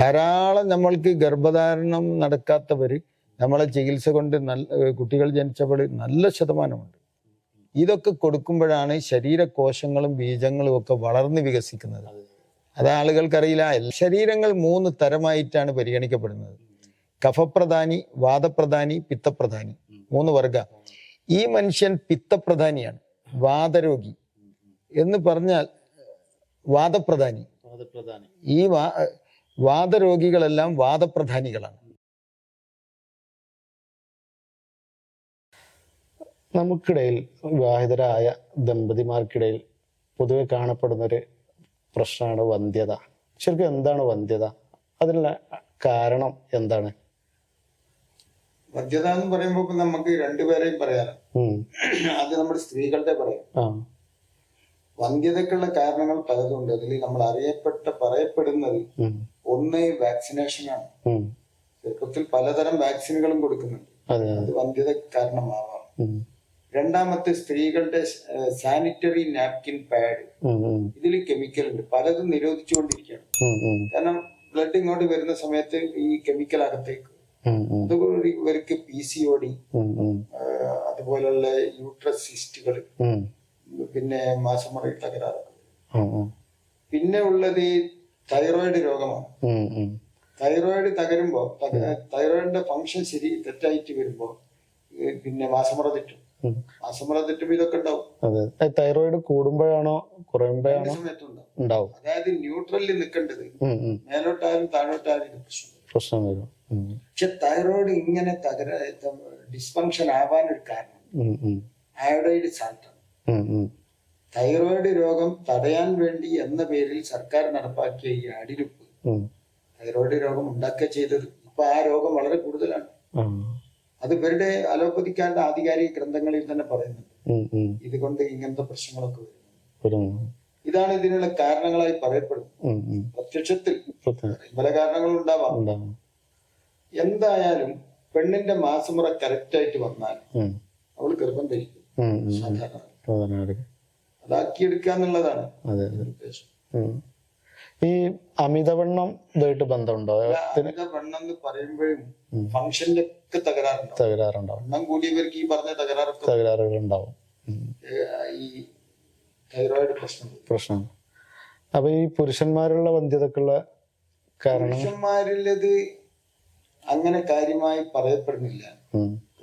ധാരാളം നമ്മൾക്ക് ഗർഭധാരണം നടക്കാത്തവർ നമ്മളെ ചികിത്സ കൊണ്ട് നല്ല കുട്ടികൾ ജനിച്ചപ്പോൾ നല്ല ശതമാനമുണ്ട്. ഇതൊക്കെ കൊടുക്കുമ്പോഴാണ് ശരീരകോശങ്ങളും ബീജങ്ങളും ഒക്കെ വളർന്ന് വികസിക്കുന്നത്. അത് ആളുകൾക്കറിയില്ല. ശരീരങ്ങൾ മൂന്ന് തരമായിട്ടാണ് പരിഗണിക്കപ്പെടുന്നത്. കഫപ്രധാനി വാദപ്രധാനി പിത്തപ്രധാനി. മൂന്ന് വർഗ. ഈ മനുഷ്യൻ പിത്തപ്രധാനിയാണ്. വാദരോഗി. എന്ന് പറഞ്ഞാൽ വാദപ്രധാനി. പ്രധാനി ഈ വാ വാദരോഗികളെല്ലാം വാദപ്രധാനികളാണ്. നമുക്കിടയിൽ വിവാഹിതരായ ദമ്പതിമാർക്കിടയിൽ പൊതുവെ കാണപ്പെടുന്ന ഒരു പ്രശ്നമാണ് വന്ധ്യത. ശരിക്കും എന്താണ് വന്ധ്യത? അതിനുള്ള കാരണം എന്താണ്? വന്ധ്യത എന്ന് പറയുമ്പോൾ നമുക്ക് രണ്ടുപേരെയും പറയാറ്. അത് നമ്മുടെ സ്ത്രീകളുടെ പറയാം. വന്ധ്യതക്കുള്ള കാരണങ്ങൾ പലതുണ്ട്. അതിൽ നമ്മൾ അറിയപ്പെട്ട പറയപ്പെടുന്നത്. ഒന്ന് വാക്സിനേഷനാണ് ആണ് ചെറുപ്പത്തിൽ പലതരം വാക്സിനുകളും കൊടുക്കുന്നുണ്ട് അതെ വന്ധ്യത കാരണമാവാം. രണ്ടാമത്തെ സ്ത്രീകളുടെ സാനിറ്ററി നാപ്കിൻ പാഡ്. ഇതിൽ കെമിക്കൽ ഉണ്ട് പലതും നിരോധിച്ചുകൊണ്ടിരിക്കുകയാണ്. കാരണം ബ്ലഡ് ഇങ്ങോട്ട് വരുന്ന സമയത്ത് ഈ കെമിക്കൽ അകത്തേക്ക്. അതുകൊണ്ട് ഇവർക്ക് പി സി ഒ ഡി. അതുപോലുള്ള യൂട്രസ് സിസ്റ്റുകൾ പിന്നെ മാസമുറയിൽ. ഉം. പിന്നെ ഉള്ളത് ഈ തൈറോയിഡ് രോഗമാണ്. തൈറോയിഡ് തകരുമ്പോൾ തൈറോയിഡിന്റെ ഫങ്ഷൻ ശരി തെറ്റായിട്ട് വരുമ്പോൾ പിന്നെ മാസമുറ തെറ്റും. മാസമുറ തെറ്റുമ്പോൾ ഇതൊക്കെ ഉണ്ടാവും തൈറോയിഡ് കൂടുമ്പോഴാണോ കുറയുമ്പോഴാണോ ഉണ്ടാവും അതായത് ന്യൂട്രലിൽ നിൽക്കേണ്ടത്. മേലോട്ടായാലും താഴോട്ടായാലും പ്രശ്നം പ്രശ്നം വരും പക്ഷെ തൈറോയിഡ് ഇങ്ങനെ തകര ഡിസ്ഫങ്ഷൻ ആവാനൊരു കാരണം. അയോഡൈഡ് സാൾട്ടാണ്. ഉം. തൈറോയിഡ് രോഗം തടയാൻ വേണ്ടി എന്ന പേരിൽ സർക്കാർ നടപ്പാക്കിയ ഈ അടിരുപ്പ്. തൈറോയിഡ് രോഗം ഉണ്ടാക്കുക ചെയ്തത് ഇപ്പൊ ആ രോഗം വളരെ കൂടുതലാണ് അത് ഇവരുടെ അലോപ്പതിക്കാരുടെ ആധികാരിക ഗ്രന്ഥങ്ങളിൽ തന്നെ പറയുന്നുണ്ട്. ഇതുകൊണ്ട് ഇങ്ങനത്തെ പ്രശ്നങ്ങളൊക്കെ വരുന്നു. ഇതാണ് ഇതിനുള്ള കാരണങ്ങളായി പറയപ്പെടുന്നത്. പ്രത്യക്ഷത്തിൽ പല കാരണങ്ങളും ഉണ്ടാവാം എന്തായാലും പെണ്ണിന്റെ മാസമുറ കറക്റ്റ് ആയിട്ട് വന്നാൽ അവൾ ഗർഭം ധരിക്കും. സാധാരണ. അതാക്കിയെടുക്കുക എന്നുള്ളതാണ് ഉം. ഈ അമിതവണ്ണം ഇതായിട്ട് ബന്ധമുണ്ടോ? അമിതവണ്ണം എന്ന് പറയുമ്പോഴും ഫംഗ്ഷന്റെ ഒക്കെ തകരാറുണ്ടാവും. തകരാറുണ്ടാവും. വണ്ണം കൂടിയവർക്ക് ഈ പറഞ്ഞ തകരാറ് തകരാറുകൾ ഉണ്ടാവും ഈ തൈറോയിഡ് പ്രശ്നം. പ്രശ്നം. അപ്പൊ ഈ പുരുഷന്മാരുള്ള വന്ധ്യതക്കുള്ള കാരണം? പുരുഷന്മാരിലത് അങ്ങനെ കാര്യമായി പറയപ്പെടുന്നില്ല.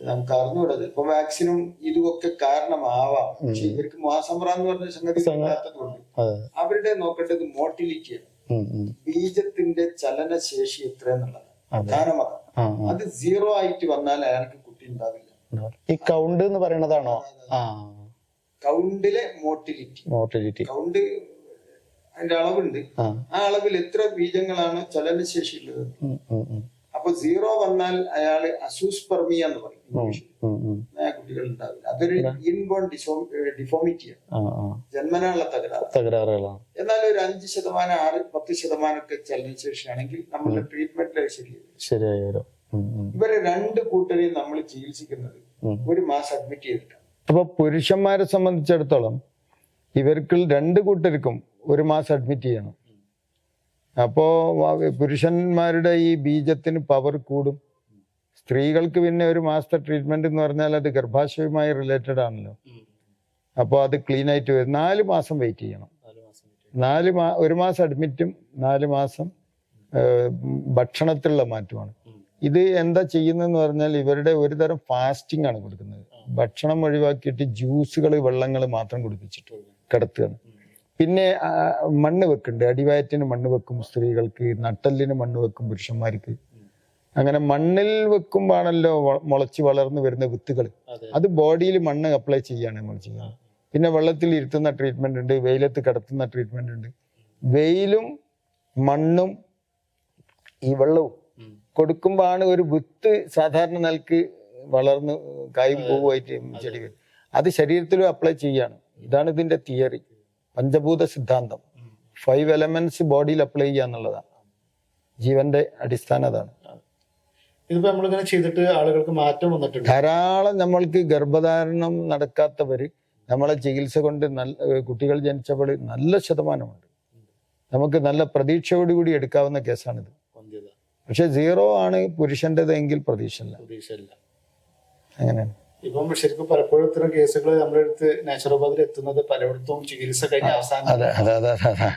നമുക്ക് അറിഞ്ഞുകൂടത്. ഇപ്പൊ വാക്സിനും ഇതുമൊക്കെ കാരണമാവാം. പക്ഷെ ഇവർക്ക് മാസമുറ എന്ന് പറഞ്ഞ സംഗതി ഇല്ലാത്തതുകൊണ്ട് അവരുടെ നോക്കേണ്ടത് മോട്ടിലിറ്റിയാണ്. ബീജത്തിന്റെ ചലനശേഷി എത്ര എന്നുള്ളതാണ്. അതെ. പ്രധാനമാണ്. അത് സീറോ ആയിട്ട് വന്നാൽ അയാൾക്ക് കുട്ടി ഉണ്ടാവില്ല. ഈ കൗണ്ട് എന്ന് പറയുന്നതാണോ? കൗണ്ടിലെ മോട്ടിലിറ്റി. മോട്ടിലിറ്റി. കൗണ്ട് അതിന്റെ അളവുണ്ട്. ആ. അളവിൽ എത്ര ബീജങ്ങളാണ് ചലനശേഷി ഉള്ളത്. അപ്പൊ സീറോ വന്നാൽ അയാൾ അസൂസ്പെർമിയ എന്ന് പറയും. ഇംഗ്ലീഷിൽ കുട്ടികൾ ഉണ്ടാവില്ല. അതൊരു ഇൻബോൺ ഡിഫോമിറ്റിയാണ് ജന്മനായുള്ള തകരാറ്. തകരാറുകളാണ്. എന്നാൽ ഒരു അഞ്ച് ശതമാനം ആറ് പത്ത് ശതമാനം ഒക്കെ ചലനശേഷിയാണെങ്കിൽ നമ്മളുടെ ട്രീറ്റ്മെന്റ് അത് ശരിയാവും ശരിയായി വരും. ഇവരെ രണ്ട് കൂട്ടരെയും നമ്മൾ ചികിത്സിക്കുന്നത് ഒരു മാസം അഡ്മിറ്റ് ചെയ്തിട്ടാണ്. അപ്പൊ പുരുഷന്മാരെ സംബന്ധിച്ചിടത്തോളം ഇവർക്ക് രണ്ട് കൂട്ടർക്കും ഒരു മാസം അഡ്മിറ്റ് ചെയ്യണം. അപ്പോ പുരുഷന്മാരുടെ ഈ ബീജത്തിന് പവർ കൂടും. സ്ത്രീകൾക്ക് പിന്നെ ഒരു മാസ്റ്റർ ട്രീറ്റ്മെന്റ് എന്ന് പറഞ്ഞാൽ അത് ഗർഭാശയവുമായി റിലേറ്റഡ് ആണല്ലോ. അപ്പോൾ അത് ക്ലീൻ ആയിട്ട് വരും. നാല് മാസം വെയിറ്റ് ചെയ്യണം. നാല് മാ ഒരു മാസം അഡ്മിറ്റും നാല് മാസം ഭക്ഷണത്തിലുള്ള മാറ്റമാണ് ഇത് എന്താ ചെയ്യുന്നതെന്ന് പറഞ്ഞാൽ ഇവരുടെ ഒരു തരം ഫാസ്റ്റിംഗ് ആണ് കൊടുക്കുന്നത്. ഭക്ഷണം ഒഴിവാക്കിയിട്ട് ജ്യൂസുകൾ വെള്ളങ്ങൾ മാത്രം കുടിപ്പിച്ചിട്ട് കിടത്തുകയാണ്. പിന്നെ മണ്ണ് വെക്കുന്നുണ്ട് അടിവയറ്റിന് മണ്ണ് വെക്കും സ്ത്രീകൾക്ക് നട്ടല്ലിന് മണ്ണ് വെക്കും പുരുഷന്മാർക്ക്. അങ്ങനെ മണ്ണിൽ വെക്കുമ്പോഴാണല്ലോ മുളച്ച് വളർന്നു വരുന്ന വിത്തുകൾ. അത്. ബോഡിയിൽ മണ്ണ് അപ്ലൈ ചെയ്യാണ് നമ്മൾ ചെയ്യുന്നത്. പിന്നെ വെള്ളത്തിൽ ഇരുത്തുന്ന ട്രീറ്റ്മെന്റ് ഉണ്ട് വെയിലത്ത് കിടത്തുന്ന ട്രീറ്റ്മെന്റ് ഉണ്ട്. വെയിലും മണ്ണും ഈ വെള്ളവും. കൊടുക്കുമ്പോഴാണ് ഒരു വിത്ത് സാധാരണ നിലയ്ക്ക് വളർന്ന് കായും പൂവുമായിട്ട് ചെടി അത് ശരീരത്തിലും അപ്ലൈ ചെയ്യാണ്. ഇതാണ് ഇതിന്റെ തിയറി. പഞ്ചഭൂത സിദ്ധാന്തം. ഫൈവ് എലമെന്റ്സ് ബോഡിയിൽ അപ്ലൈ ചെയ്യുക എന്നുള്ളതാണ്. ജീവന്റെ അടിസ്ഥാനം അതാണ്. ഇതിപ്പോ നമ്മളിങ്ങനെ ചെയ്തിട്ട് ആളുകൾക്ക് മാറ്റം വന്നിട്ടുണ്ട്. ധാരാളം നമ്മൾക്ക് ഗർഭധാരണം നടക്കാത്തവര് നമ്മളെ ചികിത്സ കൊണ്ട് നല്ല കുട്ടികൾ ജനിച്ചപ്പോൾ നല്ല ശതമാനമുണ്ട്. നമുക്ക് നല്ല പ്രതീക്ഷയോടുകൂടി എടുക്കാവുന്ന കേസാണിത്. പക്ഷെ സീറോ ആണ് പുരുഷന്റെതെങ്കിൽ പ്രതീക്ഷയില്ല. പ്രതീക്ഷയില്ല. അങ്ങനെയാണ്. ഇപ്പം ശരിക്കും പലപ്പോഴും ഇത്തരം കേസുകൾ നമ്മുടെ അടുത്ത് നാച്ചുറോപ്പതിൽ എത്തുന്നത് പലയിടത്തും ചികിത്സ കഴിഞ്ഞ അവസാനം അതെ അതെ അതെ അതെ അതെ.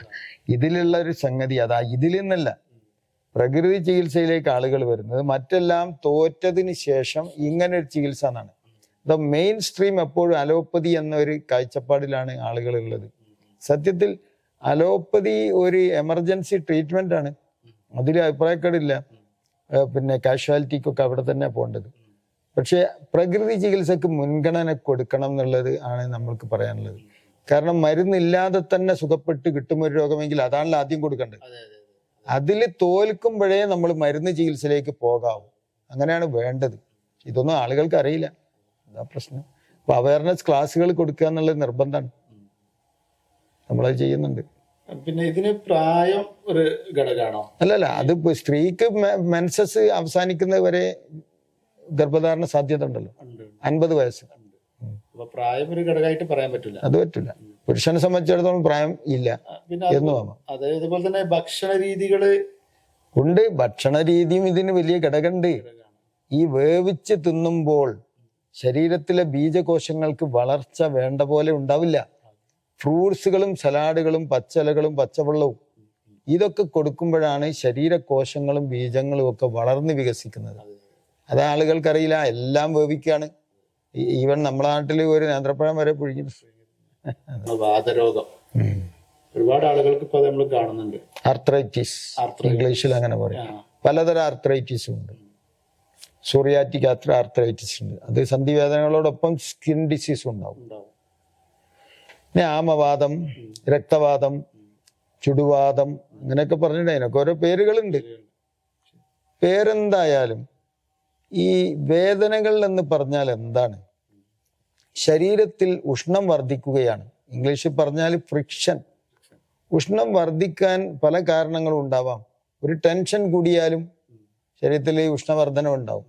ഇതിലുള്ള ഒരു സംഗതി അതാ ഇതിൽ നിന്നല്ല. പ്രകൃതി ചികിത്സയിലേക്ക് ആളുകൾ വരുന്നത്. മറ്റെല്ലാം തോറ്റതിന് ശേഷം ഇങ്ങനെ ഒരു ചികിത്സ എന്നാണ്. ദ മെയിൻ സ്ട്രീം എപ്പോഴും അലോപ്പതി എന്നൊരു കാഴ്ചപ്പാടിലാണ് ആളുകൾ ഉള്ളത്. സത്യത്തിൽ അലോപ്പതി ഒരു എമർജൻസി ട്രീറ്റ്മെന്റ് ആണ്. അതിൽ അഭിപ്രായക്കേടില്ല. പിന്നെ കാഷ്വാലിറ്റിക്കൊക്കെ അവിടെ തന്നെ പോകേണ്ടത്. പക്ഷേ പ്രകൃതി ചികിത്സക്ക് മുൻഗണന കൊടുക്കണം എന്നുള്ളത് ആണ് നമ്മൾക്ക് പറയാനുള്ളത്. കാരണം മരുന്നില്ലാതെ തന്നെ സുഖപ്പെട്ട് കിട്ടും ഒരു രോഗമെങ്കിൽ അതാണല്ലോ ആദ്യം കൊടുക്കേണ്ടത്. അതെ അതെ അതിൽ തോൽക്കുമ്പോഴേ നമ്മൾ മരുന്ന് ചികിത്സയിലേക്ക് പോകാവൂ. അങ്ങനെയാണ് വേണ്ടത്. ഇതൊന്നും ആളുകൾക്ക് അറിയില്ല. അതാ പ്രശ്നം. അപ്പൊ അവയർനെസ് ക്ലാസ്സുകൾ കൊടുക്കുക എന്നുള്ളത് നിർബന്ധമാണ്. നമ്മളത് ചെയ്യുന്നുണ്ട്. പിന്നെ ഇതിന് പ്രായം ഒരു ഘടകമാണോ? അല്ലല്ല അത് സ്ത്രീക്ക് മെൻസസ് അവസാനിക്കുന്നത് വരെ ഗർഭധാരണ സാധ്യത ഉണ്ടല്ലോ. ഉണ്ട് അൻപത് വയസ്സ്. പ്രായം ഒരു ഘടകമായിട്ട് പറയാൻ പറ്റില്ല. അത് പറ്റില്ല. പുരുഷനെ സംബന്ധിച്ചിടത്തോളം പ്രായം ഇല്ല അത് അതുപോലെ തന്നെ ഭക്ഷണ രീതികൾ ഉണ്ട് ഭക്ഷണ രീതിയും ഇതിന് വലിയ ഘടകമുണ്ട് ഈ വേവിച്ച് തിന്നുമ്പോൾ ശരീരത്തിലെ ബീജകോശങ്ങൾക്ക് വളർച്ച വേണ്ട പോലെ ഉണ്ടാവില്ല. ഫ്രൂട്ട്സുകളും സലാഡുകളും പച്ചലകളും പച്ചവെള്ളവും ഇതൊക്കെ കൊടുക്കുമ്പോഴാണ് ശരീരകോശങ്ങളും ബീജങ്ങളും ഒക്കെ വളർന്ന് വികസിക്കുന്നത്. അത് ആളുകൾക്കറിയില്ല. എല്ലാം വേവിക്കാണ്. ഈ- ഈവൻ നമ്മുടെ നാട്ടിൽ ഒരു നേന്ത്രപ്പഴം വരെ പുഴിഞ്ഞു വാതരോഗം. ഒരുപാട് ആളുകൾക്ക് ഇപ്പൊ നമ്മൾ കാണുന്നുണ്ട്. ആർത്രൈറ്റിസ് ഇംഗ്ലീഷിൽ അങ്ങനെ പറയും. പലതരം ആർത്രൈറ്റിസും ഉണ്ട്. സോറിയാറ്റിക് ആത്ര ആർത്രൈറ്റിസ് ഉണ്ട്. അത് സന്ധിവേദനകളോടൊപ്പം സ്കിൻ ഡിസീസും ഉണ്ടാവും. പിന്നെ ആമവാദം രക്തവാദം ചുടുവാദം അങ്ങനെയൊക്കെ പറഞ്ഞിട്ട് അതിനൊക്കെ ഓരോ പേരുകളുണ്ട്. പേരെന്തായാലും ഈ വേദനകൾ എന്ന് പറഞ്ഞാൽ എന്താണ്? ശരീരത്തിൽ ഉഷ്ണം വർദ്ധിക്കുകയാണ്. ഇംഗ്ലീഷിൽ പറഞ്ഞാൽ ഫ്രിക്ഷൻ ഉഷ്ണം വർദ്ധിക്കാൻ പല കാരണങ്ങളും ഉണ്ടാവാം. ഒരു ടെൻഷൻ കൂടിയാലും ശരീരത്തിൽ ഉഷ്ണവർദ്ധനം ഉണ്ടാവും.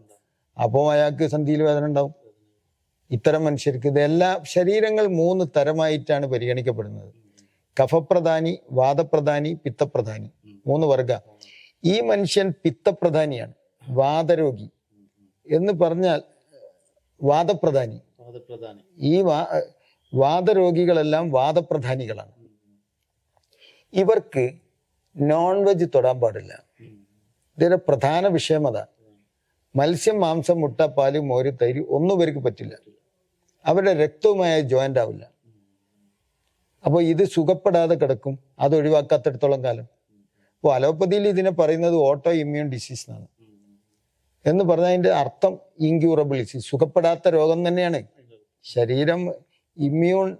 അപ്പോൾ അയാൾക്ക് സന്ധിയിൽ വേദന ഉണ്ടാവും. ഇത്തരം മനുഷ്യർക്ക് ഇതെല്ലാം ശരീരങ്ങൾ മൂന്ന് തരമായിട്ടാണ് പരിഗണിക്കപ്പെടുന്നത്. കഫപ്രധാനി വാദപ്രധാനി പിത്തപ്രധാനി. മൂന്ന് വർഗ ഈ മനുഷ്യൻ പിത്തപ്രധാനിയാണ്. വാദരോഗി. എന്ന് പറഞ്ഞാൽ വാദപ്രധാനി. ഈ വാ വാദരോഗികളെല്ലാം വാദപ്രധാനികളാണ്. ഇവർക്ക് നോൺ വെജ് തൊടാൻ പാടില്ല. ഇതിന്റെ പ്രധാന വിഷയം അതാ. മത്സ്യം മാംസം മുട്ട പാൽ മോര് തൈര് ഒന്നും ഇവർക്ക് പറ്റില്ല. അവരുടെ രക്തവുമായ ജോയിന്റ് ആവില്ല. അപ്പോൾ ഇത് സുഖപ്പെടാതെ കിടക്കും. അത് ഒഴിവാക്കാത്തിടത്തോളം കാലം. അപ്പോൾ അലോപ്പതിയിൽ ഇതിനെ പറയുന്നത് ഓട്ടോ ഇമ്മ്യൂൺ ഡിസീസ് എന്നാണ്. എന്ന് പറഞ്ഞതിന്റെ അർത്ഥം ഇൻക്യൂറബിൾ ഡിസീസ് സുഖപ്പെടാത്ത രോഗം തന്നെയാണ്. ശരീരം ഇമ്മ്യൂൺ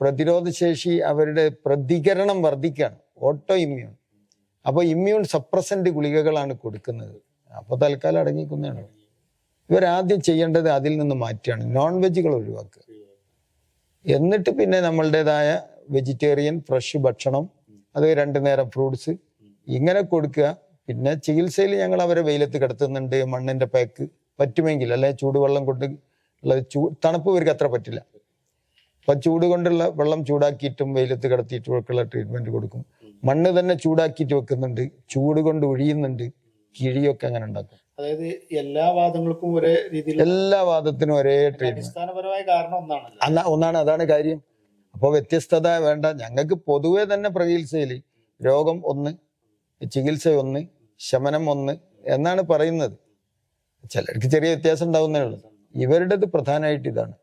പ്രതിരോധശേഷി അവരുടെ പ്രതികരണം വർദ്ധിക്കുകയാണ്. ഓട്ടോ ഇമ്മ്യൂൺ അപ്പോൾ ഇമ്മ്യൂൺ സപ്രസന്റ് ഗുളികകളാണ് കൊടുക്കുന്നത്. അപ്പോൾ തൽക്കാലം അടങ്ങിക്കുന്നതാണ്. ഇവരാദ്യം ചെയ്യേണ്ടത് അതിൽ നിന്ന് മാറ്റുകയാണ്. നോൺ വെജുകൾ ഒഴിവാക്കുക. എന്നിട്ട് പിന്നെ നമ്മളുടേതായ വെജിറ്റേറിയൻ ഫ്രഷ് ഭക്ഷണം അത് രണ്ടു നേരം ഫ്രൂട്ട്സ് ഇങ്ങനെ കൊടുക്കുക. പിന്നെ ചികിത്സയിൽ ഞങ്ങൾ അവരെ വെയിലത്ത് കിടത്തുന്നുണ്ട് മണ്ണിന്റെ പാക്ക് പറ്റുമെങ്കിൽ അല്ലെ ചൂടുവെള്ളം കൊണ്ട് ഉള്ള ചൂ തണുപ്പ് ഇവർക്ക് അത്ര പറ്റില്ല. അപ്പം ചൂട് കൊണ്ടുള്ള വെള്ളം ചൂടാക്കിയിട്ടും വെയിലത്ത് കിടത്തിയിട്ടും ഒക്കെയുള്ള ട്രീറ്റ്മെന്റ് കൊടുക്കും. മണ്ണ് തന്നെ ചൂടാക്കിയിട്ട് വെക്കുന്നുണ്ട് ചൂട് കൊണ്ട് ഒഴിയുന്നുണ്ട് കിഴിയൊക്കെ അങ്ങനെ ഉണ്ടാക്കും. അതായത് എല്ലാ വാദങ്ങൾക്കും ഒരേ രീതിയിൽ എല്ലാ വാദത്തിനും ഒരേ ട്രീറ്റ്മെന്റ് അടിസ്ഥാനപരമായ കാരണം ഒന്നാണ് അന്ന ഒന്നാണ് അതാണ് കാര്യം. അപ്പോൾ വ്യത്യസ്തത വേണ്ട ഞങ്ങൾക്ക് പൊതുവെ തന്നെ പ്രചികിത്സയിൽ രോഗം ഒന്ന് ചികിത്സ ഒന്ന് ശമനം ഒന്ന് എന്നാണ് പറയുന്നത്. ചിലർക്ക് ചെറിയ വ്യത്യാസം ഉണ്ടാവുന്നേ ഉള്ളൂ. ഇവരുടേത് പ്രധാനമായിട്ട് ഇതാണ്.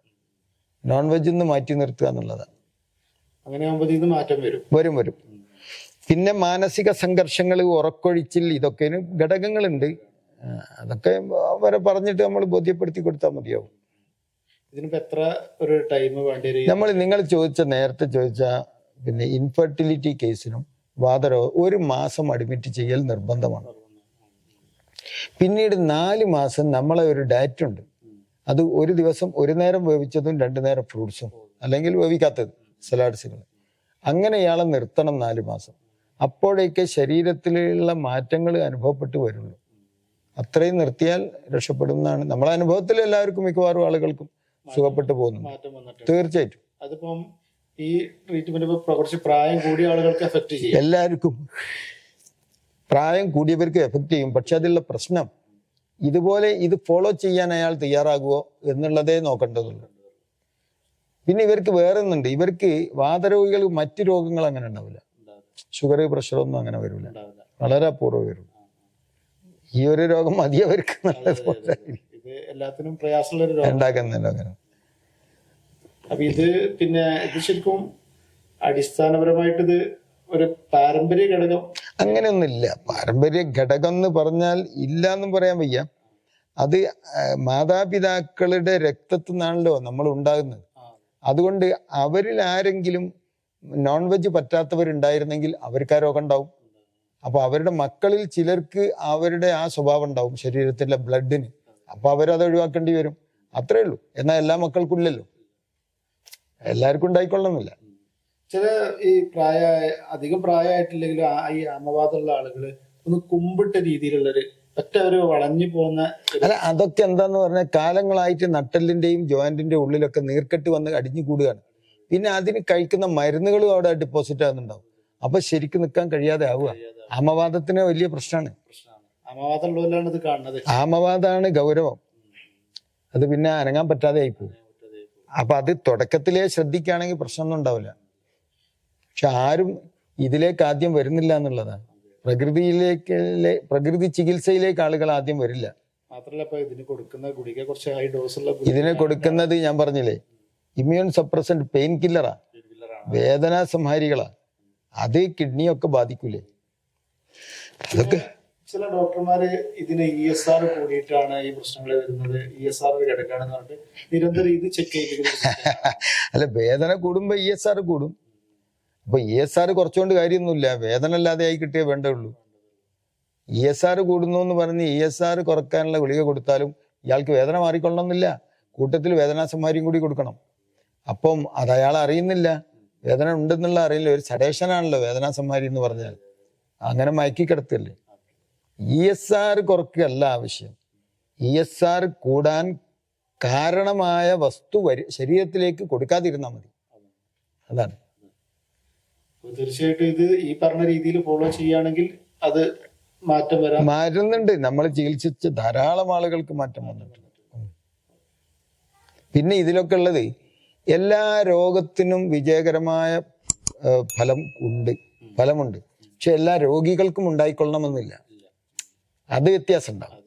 നോൺ വെജ് നിന്ന് മാറ്റി നിർത്തുക എന്നുള്ളതാണ്. അങ്ങനെ മാറ്റം വരും. വരും വരും. പിന്നെ മാനസിക സംഘർഷങ്ങൾ ഉറക്കൊഴിച്ചിൽ ഇതൊക്കെ ഘടകങ്ങളുണ്ട്. അതൊക്കെ അവരെ പറഞ്ഞിട്ട് നമ്മൾ ബോധ്യപ്പെടുത്തി കൊടുത്താൽ മതിയാവും. ഇതിനിപ്പോ എത്ര ഒരു ടൈം വേണ്ടി നമ്മൾ നിങ്ങൾ ചോദിച്ച നേരത്തെ ചോദിച്ച പിന്നെ ഇൻഫെർട്ടിലിറ്റി കേസിനും വാതരോ ഒരു മാസം അഡ്മിറ്റ് ചെയ്യൽ നിർബന്ധമാണ്. പിന്നീട് നാല് മാസം നമ്മളെ ഒരു ഡയറ്റ് ഉണ്ട്. അത് ഒരു ദിവസം ഒരു നേരം വേവിച്ചതും രണ്ടു നേരം ഫ്രൂട്ട്സും അല്ലെങ്കിൽ വേവിക്കാത്തത് സലാഡ്സുകൾ. അങ്ങനെ ഇയാളെ നിർത്തണം നാല് മാസം. അപ്പോഴേക്ക് ശരീരത്തിലുള്ള മാറ്റങ്ങൾ അനുഭവപ്പെട്ട് വരുള്ളൂ. അത്രയും നിർത്തിയാൽ രക്ഷപ്പെടുന്നതാണ്. നമ്മളെ അനുഭവത്തിൽ എല്ലാവർക്കും മിക്കവാറും ആളുകൾക്കും സുഖപ്പെട്ടു പോകുന്നുണ്ട്. മാറ്റം തീർച്ചയായിട്ടും. അതിപ്പം ഈ ട്രീറ്റ്മെന്റ് കുറച്ച് പ്രായം കൂടിയ ആളുകൾക്ക് എഫക്ട് ചെയ്യും. എല്ലാവർക്കും. പ്രായം കൂടിയവർക്ക് എഫക്ട് ചെയ്യും. പക്ഷെ അതിലുള്ള പ്രശ്നം ഇതുപോലെ ഇത് ഫോളോ ചെയ്യാൻ അയാൾ തയ്യാറാകുമോ എന്നുള്ളതേ നോക്കേണ്ടതുള്ളൂ. പിന്നെ ഇവർക്ക് വേറെ ഒന്നുണ്ട് ഇവർക്ക് വാതരോഗികൾ മറ്റു രോഗങ്ങൾ അങ്ങനെ ഉണ്ടാവില്ല. ഷുഗർ പ്രഷർ ഒന്നും അങ്ങനെ വരില്ല. വളരെ അപൂർവം വരും. ഈ ഒരു രോഗം മതിയവർക്ക് നല്ലതുപോലെ ഇത് എല്ലാത്തിനും പ്രയാസമുള്ള ഒരു രോഗം. ഉണ്ടാക്കുന്നില്ല അങ്ങനെ. അപ്പൊ ഇത് പിന്നെ ഇത് ശരിക്കും അടിസ്ഥാനപരമായിട്ട് ഇത് ഒരു പാരമ്പര്യ ഘടകം. അങ്ങനെയൊന്നുമില്ല. പാരമ്പര്യ ഘടകം എന്ന് പറഞ്ഞാൽ ഇല്ല എന്നും പറയാൻ വയ്യ. അത് മാതാപിതാക്കളുടെ രക്തത്തിൽ നിന്നാണല്ലോ നമ്മൾ ഉണ്ടാകുന്നത്. അതുകൊണ്ട് അവരിൽ ആരെങ്കിലും നോൺ വെജ് പറ്റാത്തവരുണ്ടായിരുന്നെങ്കിൽ അവർക്ക് ആ രോഗം ഉണ്ടാവും അപ്പൊ അവരുടെ മക്കളിൽ ചിലർക്ക് അവരുടെ ആ സ്വഭാവം ഉണ്ടാവും ശരീരത്തിലെ ബ്ലഡിന് അപ്പൊ അവരത് ഒഴിവാക്കേണ്ടി വരും. അത്രേ ഉള്ളൂ. എന്നാൽ എല്ലാ മക്കൾക്കുമില്ലല്ലോ എല്ലാവർക്കും ഉണ്ടായിക്കൊള്ളണമെന്നില്ല. ചില ഈ പ്രായ അധികം പ്രായമായിട്ടില്ലെങ്കിലും ആ- ഈ അമവാദമുള്ള ആളുകൾ ഒന്ന് കുമ്പിട്ട രീതിയിലുള്ളൊരു ഒറ്റ ഒരു വളഞ്ഞു പോകുന്ന അല്ല അതൊക്കെ എന്താന്ന് പറഞ്ഞാൽ കാലങ്ങളായിട്ട് നട്ടലിന്റെയും ജോയിന്റിന്റെ ഉള്ളിലൊക്കെ നീർക്കെട്ട് വന്ന് അടിഞ്ഞു കൂടുകയാണ്. പിന്നെ അതിന് കഴിക്കുന്ന മരുന്നുകളും അവിടെ ഡിപ്പോസിറ്റ് ആകുന്നുണ്ടാവും അപ്പൊ ശരിക്കും നിൽക്കാൻ കഴിയാതെ ആവുക. ആമവാദത്തിന് വലിയ പ്രശ്നമാണ്. അമവാദമുള്ളവരിലാണ് ഇത് കാണുന്നത്. ആമവാദമാണ് ഗൗരവം. അത് പിന്നെ അനങ്ങാൻ പറ്റാതെ ആയിപ്പോവും. അപ്പൊ അത് തുടക്കത്തിലേ ശ്രദ്ധിക്കുകയാണെങ്കിൽ പ്രശ്നമൊന്നും ഉണ്ടാവില്ല. പക്ഷെ ആരും ഇതിലേക്ക് ആദ്യം വരുന്നില്ല എന്നുള്ളതാണ്. പ്രകൃതിയിലേക്ക് പ്രകൃതി ചികിത്സയിലേക്ക് ആളുകൾ ആദ്യം വരില്ല. ഇതിന് കൊടുക്കുന്ന ഗുളിക കുറച്ച് ഹൈ ഇതിനെ കൊടുക്കുന്നത് ഞാൻ പറഞ്ഞില്ലേ ഇമ്മ്യൂൺ സപ്രസന്റ് പെയിൻ കില്ലറാ വേദനാ സംഹാരികളാ അത് കിഡ്നിയൊക്കെ ബാധിക്കൂലേ. അതൊക്കെ ചില ഡോക്ടർമാര് ഇതിന് ഇ എസ് ആർ കൂടിയിട്ടാണ് ഈ പ്രശ്നങ്ങൾ വരുന്നത്. ഇ എസ് ആർ കിടക്കുകയാണെന്ന് പറഞ്ഞിട്ട് നിരന്തരം ഇത് ചെക്ക് ചെയ്ത് അല്ല വേദന കൂടുമ്പോ ഇ എസ് ആർ കൂടും. അപ്പൊ ഇ എസ് ആർ കുറച്ചുകൊണ്ട് കാര്യമൊന്നുമില്ല. വേദന അല്ലാതെ ആയി കിട്ടിയേ വേണ്ടുള്ളൂ. ഇ എസ് ആർ കൂടുന്നു എന്ന് പറഞ്ഞ് ഇ എസ് ആർ കുറക്കാനുള്ള ഗുളിക കൊടുത്താലും ഇയാൾക്ക് വേദന മാറിക്കൊള്ളണമെന്നില്ല. കൂട്ടത്തിൽ വേദനാ സംഹാരിയും കൂടി കൊടുക്കണം. അപ്പം അത് അയാൾ അറിയുന്നില്ല. വേദന ഉണ്ടെന്നുള്ള അറിയില്ല. ഒരു സഡേഷനാണല്ലോ വേദനാ സംഹാരി എന്ന് പറഞ്ഞാൽ. അങ്ങനെ മയക്കി കിടത്തല്ലേ ഇ എസ് ആർ കുറക്കുകയല്ല ആവശ്യം. ഇ എസ് ആർ കൂടാൻ കാരണമായ വസ്തു വരി ശരീരത്തിലേക്ക് കൊടുക്കാതിരുന്നാൽ മതി. അതാണ്. തീർച്ചയായിട്ടും ഇത് ഈ പറഞ്ഞ രീതിയിൽ ഫോളോ ചെയ്യുകയാണെങ്കിൽ അത് മാറ്റം വരാം. മാറ്റുന്നുണ്ട്. നമ്മൾ ചികിത്സിച്ച ധാരാളം ആളുകൾക്ക് മാറ്റം വന്നിട്ടുണ്ട്. പിന്നെ ഇതിലൊക്കെ ഉള്ളത് എല്ലാ രോഗത്തിനും വിജയകരമായ ഫലം ഉണ്ട്. ഫലമുണ്ട്. പക്ഷെ എല്ലാ രോഗികൾക്കും ഉണ്ടായിക്കൊള്ളണമെന്നില്ല. അത് വ്യത്യാസം ഉണ്ടാവും